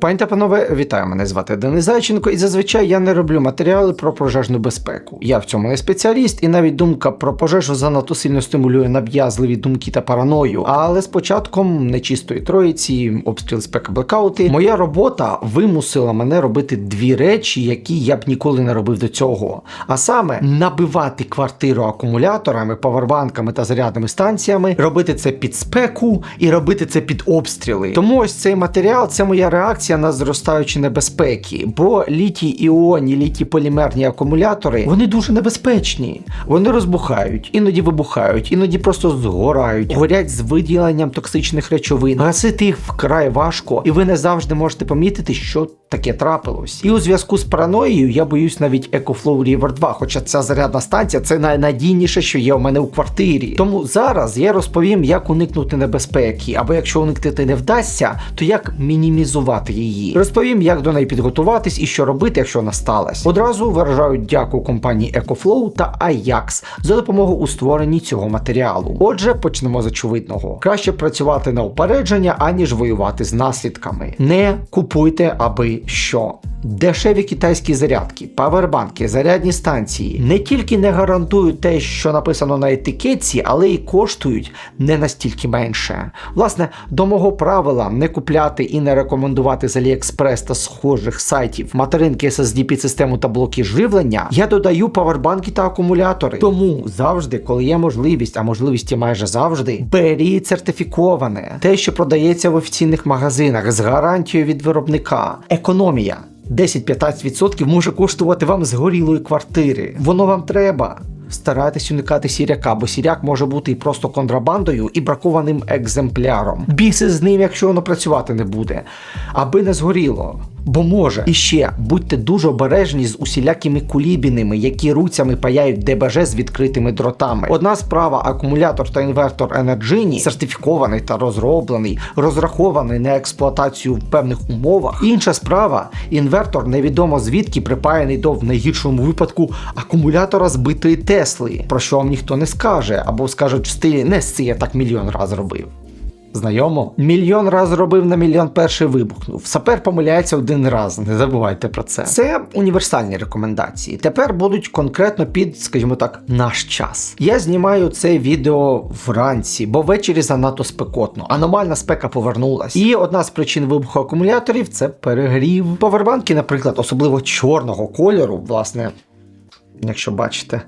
Пані та панове, вітаю, мене звати Денис Зайченко, і зазвичай я не роблю матеріали про пожежну безпеку. Я в цьому не спеціаліст, і навіть думка про пожежу занадто сильно стимулює нав'язливі думки та параною. Але з початком нечистої троїці, обстріл спека блекаути, моя робота вимусила мене робити дві речі, які я б ніколи не робив до цього. А саме набивати квартиру акумуляторами, павербанками та зарядними станціями, робити це під спеку і робити це під обстріли. Тому ось цей матеріал це моя реакція на зростаючі небезпеки. Бо літій іонні, літій полімерні акумулятори вони дуже небезпечні. Вони розбухають, іноді вибухають, іноді просто згорають, горять з виділенням токсичних речовин. Гасити їх вкрай важко, і ви не завжди можете помітити, що таке трапилось. І у зв'язку з параноєю я боюсь навіть EcoFlow River 2, хоча ця зарядна станція це найнадійніше, що є у мене у квартирі. Тому зараз я розповім, як уникнути небезпеки, або якщо уникнути не вдасться, то як мінімізувати її. Розповім, як до неї підготуватись і що робити, якщо вона сталася. Одразу виражаю дяку компанії EcoFlow та Ajax за допомогу у створенні цього матеріалу. Отже, почнемо з очевидного. Краще працювати на упередження, аніж воювати з наслідками. Не купуйте аби що. Дешеві китайські зарядки, павербанки, зарядні станції не тільки не гарантують те, що написано на етикетці, але й коштують не настільки менше. Власне, до мого правила не купляти і не рекомендувати з AliExpress та схожих сайтів материнки SSD під систему та блоки живлення, я додаю павербанки та акумулятори. Тому завжди, коли є можливість, а можливість майже завжди, беріть сертифіковане, те, що продається в офіційних магазинах з гарантією від виробника. Економія. 10-15% може коштувати вам згорілої квартири. Воно вам треба. Старайтесь уникати сіряка, бо сіряк може бути і просто контрабандою, і бракованим екземпляром. Біси з ним, якщо воно працювати не буде, аби не згоріло. Бо може. І ще будьте дуже обережні з усілякими кулібінами, які руцями паяють ДБЖ з відкритими дротами. Одна справа акумулятор та інвертор Energy сертифікований та розроблений, розрахований на експлуатацію в певних умовах. Інша справа інвертор невідомо звідки припаяний до в найгіршому випадку акумулятора збитої Тесли, про що вам ніхто не скаже, або скажуть в стилі не це я так мільйон раз робив. Знайомо? Мільйон раз робив на мільйон перший вибухнув. Сапер помиляється один раз, не забувайте про це. Це універсальні рекомендації. Тепер будуть конкретно під, скажімо так, наш час. Я знімаю це відео вранці, бо ввечері занадто спекотно. Аномальна спека повернулась. І одна з причин вибуху акумуляторів це перегрів. Повербанки, наприклад, особливо чорного кольору, власне, якщо бачите.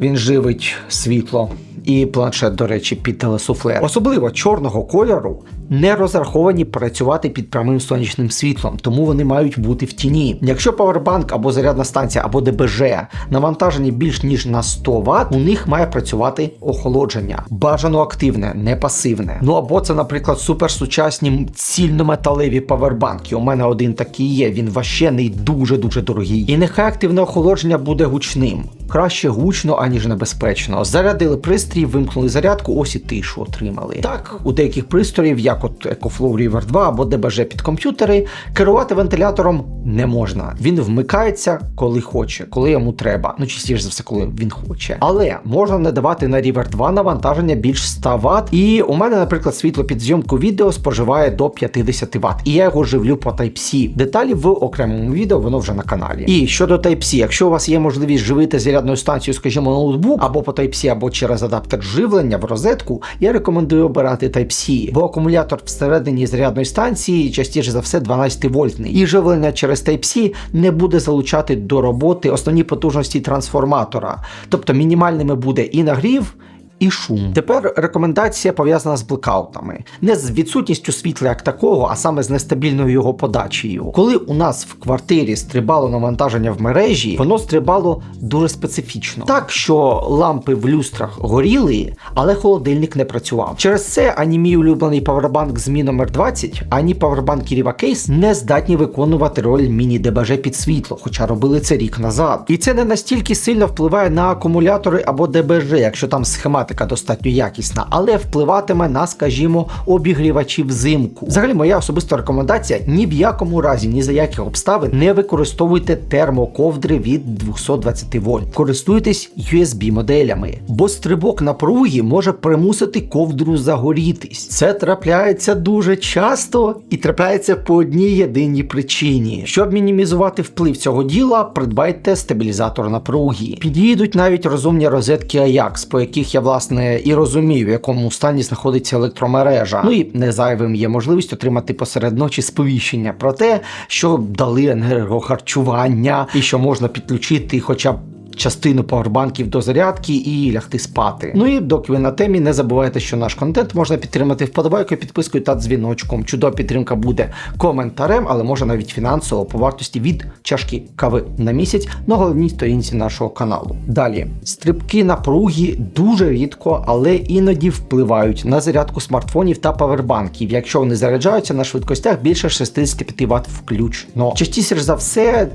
Він живить світло і планшет, до речі, під телесуфлер. Особливо чорного кольору не розраховані працювати під прямим сонячним світлом, тому вони мають бути в тіні. Якщо павербанк або зарядна станція, або ДБЖ навантажені більш ніж на 100 Вт, у них має працювати охолодження. Бажано активне, не пасивне. Ну або це, наприклад, суперсучасні цільнометалеві павербанки. У мене один такий є, він ващений дуже-дуже дорогий. І нехай активне охолодження буде гучним. Краще гучно, аніж небезпечно. Зарядили пристрій, вимкнули зарядку, ось і тишу отримали. Так, у деяких пристроїв, як от EcoFlow River 2 або ДБЖ під комп'ютери, керувати вентилятором не можна. Він вмикається, коли хоче, коли йому треба. Ну, частіше за все, коли він хоче. Але можна не давати на River 2 навантаження більш 100 Вт. І у мене, наприклад, світло під зйомку відео споживає до 50 Вт. І я його живлю по Type-C. Деталі в окремому відео, воно вже на каналі. І щодо Type-C, якщо у вас є можливість живити зарядною станцією, скажімо, ноутбук або по Type-C, або через адаптер живлення в розетку, я рекомендую обирати Type-C, бо акумулятор всередині зарядної станції частіше за все 12 вольтний. І живлення через Type-C не буде залучати до роботи основні потужності трансформатора. Тобто мінімальними буде і нагрів. І шум. Тепер рекомендація пов'язана з блекаутами. Не з відсутністю світла як такого, а саме з нестабільною його подачею. Коли у нас в квартирі стрибало навантаження в мережі, воно стрибало дуже специфічно. Так, що лампи в люстрах горіли, але холодильник не працював. Через це ані мій улюблений павербанк з Mi номер 20, ані павербанк Riva Case не здатні виконувати роль міні-ДБЖ під світло, хоча робили це рік назад. І це не настільки сильно впливає на акумулятори або ДБЖ, якщо там схематика статика достатньо якісна, але впливатиме на, скажімо, обігрівачі взимку. Взагалі, моя особиста рекомендація ні в якому разі, ні за яких обставин не використовуйте термоковдри від 220 вольт. Користуйтесь USB моделями, бо стрибок напруги може примусити ковдру загорітись. Це трапляється дуже часто і трапляється по одній єдиній причині. Щоб мінімізувати вплив цього діла, придбайте стабілізатор напруги. Підійдуть навіть розумні розетки Ajax, по яких я власне і розумів, в якому стані знаходиться електромережа. Ну і не зайвим є можливість отримати посеред ночі сповіщення про те, що дали енергохарчування і що можна підключити хоча б. Частину павербанків до зарядки і лягти спати. Ну і доки ви на темі, не забувайте, що наш контент можна підтримати вподобайкою, підпискою та дзвіночком. Чудова підтримка буде коментарем, але може навіть фінансово по вартості від чашки кави на місяць на головній сторінці нашого каналу. Далі стрибки напруги дуже рідко, але іноді впливають на зарядку смартфонів та павербанків, якщо вони заряджаються на швидкостях більше 65 Вт включно. Частіше за все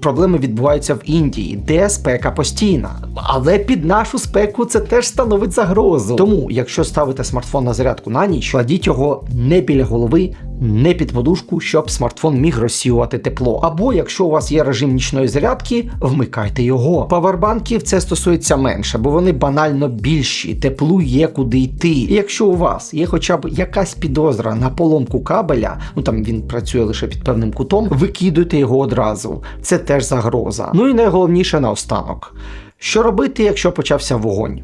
проблеми відбуваються в Індії, де спека постійна. Але під нашу спеку це теж становить загрозу. Тому, якщо ставите смартфон на зарядку на ніч, кладіть його не біля голови, не під подушку, щоб смартфон міг розсіювати тепло. Або якщо у вас є режим нічної зарядки, вмикайте його. Павербанків це стосується менше, бо вони банально більші, теплу є куди йти. І якщо у вас є хоча б якась підозра на поломку кабеля, ну там він працює лише під певним кутом, викидуйте його одразу. Це теж загроза. Ну і найголовніше наостанок. Що робити, якщо почався вогонь?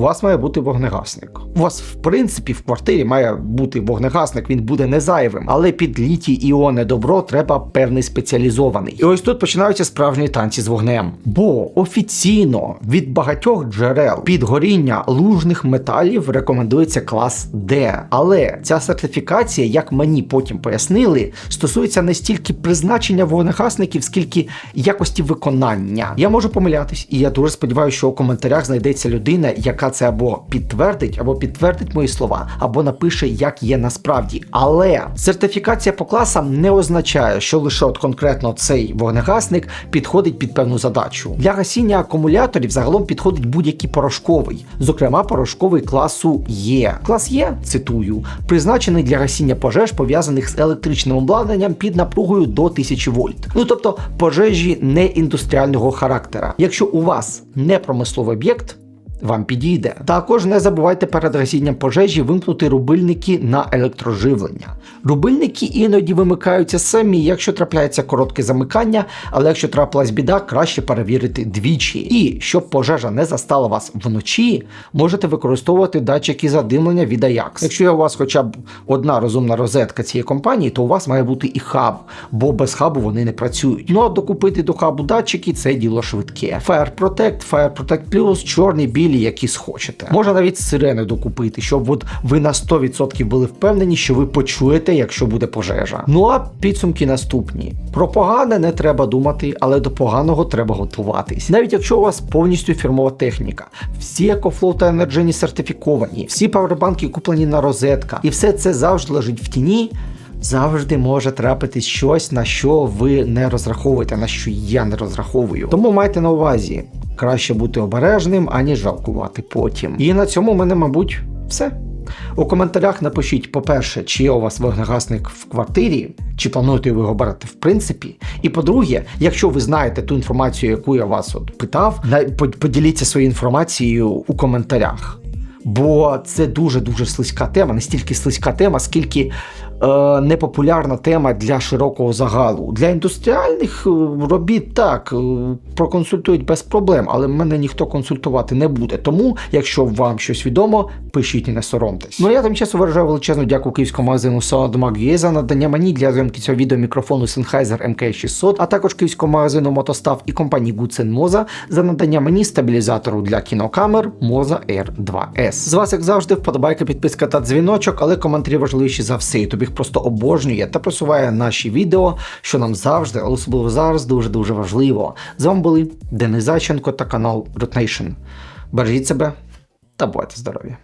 У вас має бути вогнегасник. У вас, в принципі, в квартирі має бути вогнегасник, він буде не зайвим, але під літій іоне добро треба певний спеціалізований. І ось тут починаються справжні танці з вогнем. Бо офіційно від багатьох джерел під горіння лужних металів рекомендується клас D. Але ця сертифікація, як мені потім пояснили, стосується не стільки призначення вогнегасників, скільки якості виконання. Я можу помилятись, і я дуже сподіваюся, що у коментарях знайдеться людина, яка це або підтвердить, або підтвердить мої слова, або напише, як є насправді. Але сертифікація по класам не означає, що лише от конкретно цей вогнегасник підходить під певну задачу. Для гасіння акумуляторів загалом підходить будь-який порошковий, зокрема порошковий класу Є. Клас Є, цитую, призначений для гасіння пожеж, пов'язаних з електричним обладнанням під напругою до 1000 вольт. Ну тобто пожежі не індустріального характера. Якщо у вас не промисловий об'єкт, вам підійде. Також не забувайте перед гасінням пожежі вимкнути рубильники на електроживлення. Рубильники іноді вимикаються самі, якщо трапляється коротке замикання, але якщо трапилась біда, краще перевірити двічі. І щоб пожежа не застала вас вночі, можете використовувати датчики задимлення від Ajax. Якщо у вас хоча б одна розумна розетка цієї компанії, то у вас має бути і хаб, бо без хабу вони не працюють. Ну а докупити до хабу датчики це діло швидке. Fire Protect, Fire Protect Plus, чорний, білі, які схочете. Можна навіть сирени докупити, щоб от ви на 100% були впевнені, що ви почуєте, якщо буде пожежа. Ну а підсумки наступні: про погане не треба думати, але до поганого треба готуватись. Навіть якщо у вас повністю фірмова техніка, всі EcoFlow та Energeny сертифіковані, всі павербанки куплені на розетка, і все це завжди лежить в тіні. Завжди може трапитись щось, на що ви не розраховуєте, на що я не розраховую. Тому майте на увазі, краще бути обережним, аніж жалкувати потім. І на цьому в мене, мабуть, все. У коментарях напишіть, по-перше, чи є у вас вогнегасник в квартирі, чи плануєте його брати в принципі. І по-друге, якщо ви знаєте ту інформацію, яку я вас от питав, поділіться своєю інформацією у коментарях. Бо це дуже-дуже слизька тема, не стільки слизька тема, скільки е, непопулярна тема для широкого загалу. Для індустріальних е, робіт так е, проконсультують без проблем, але мене ніхто консультувати не буде. Тому, якщо вам щось відомо, пишіть і не соромтесь. Ну я тим часом виражаю величезну дяку київському магазину Soundmag.ua за надання мені для зйомки цього відео мікрофону Sennheiser MK600, а також київському магазину Мотостав і компанії Goodsen Moza за надання мені стабілізатору для кінокамер Moza Air 2S. З вас, як завжди, вподобайка, підписка та дзвіночок, але коментарі важливіші за все. Ютуб їх просто обожнює та просуває наші відео, що нам завжди, особливо зараз, дуже дуже важливо. З вами були Денис Зайченко та канал Root Nation. Бережіть себе та будьте здорові!